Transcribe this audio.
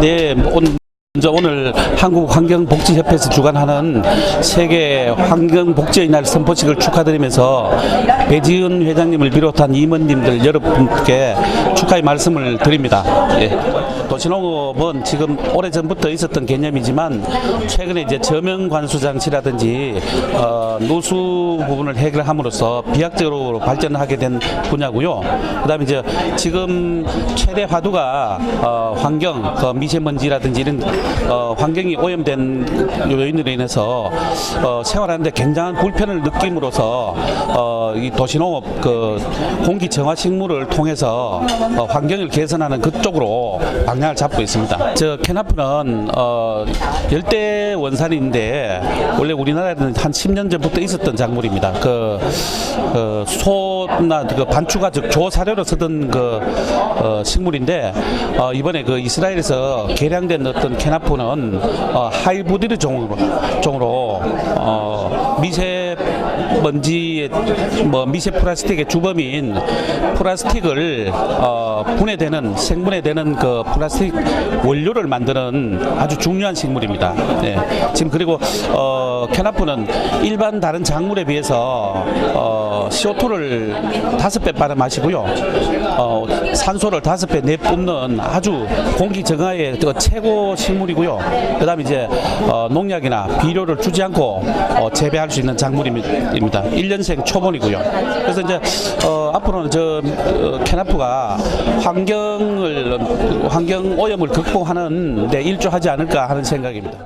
네, 온- 먼저 오늘 한국환경복지협회에서 주관하는 세계 환경복지의 날 선포식을 축하드리면서 배지은 회장님을 비롯한 임원님들 여러분께 축하의 말씀을 드립니다. 예. 도시농업은 지금 오래전부터 있었던 개념이지만 최근에 이제 저명 관수 장치라든지 어, 노수 부분을 해결함으로써 비약적으로 발전하게 된 분야고요. 그다음에 이제 지금 최대 화두가 어, 환경, 그 미세먼지라든지 이런 어, 환경이 오염된 요인으로 인해서 어, 생활하는데 굉장한 불편을 느낌으로써 어, 이 도시농업 그 공기 정화 식물을 통해서 어, 환경을 개선하는 그쪽으로 방 향을 잡고 있습니다. 저 캐나프는 어, 열대 원산인데 원래 우리나라에는 한 10년 전부터 있었던 작물입니다. 그, 그 소나 그 반추가 즉 조사료로 쓰던 그 어, 식물인데 어, 이번에 그 이스라엘에서 개량된 어떤 캐나프는 어, 하이브리드 종으로, 종으로 어, 미세 먼지의 뭐 미세 플라스틱의 주범인 플라스틱을 어, 분해되는 생분해되는 그 플라스틱 원료를 만드는 아주 중요한 식물입니다. 네. 지금 그리고 어, 캐나프는 일반 다른 작물에 비해서 어, CO2를 다섯 배 빨아 마시고요. 어, 산소를 다섯 배 내뿜는 아주 공기 정화의 그 최고 식물이고요. 그다음에 이제 어, 농약이나 비료를 주지 않고 어, 재배할 수 있는 작물 입니다. 1년생 초본이고요. 그래서 이제 어, 앞으로는 저 어, 캐나프가 환경을 환경 오염을 극복하는 데 일조하지 않을까 하는 생각입니다.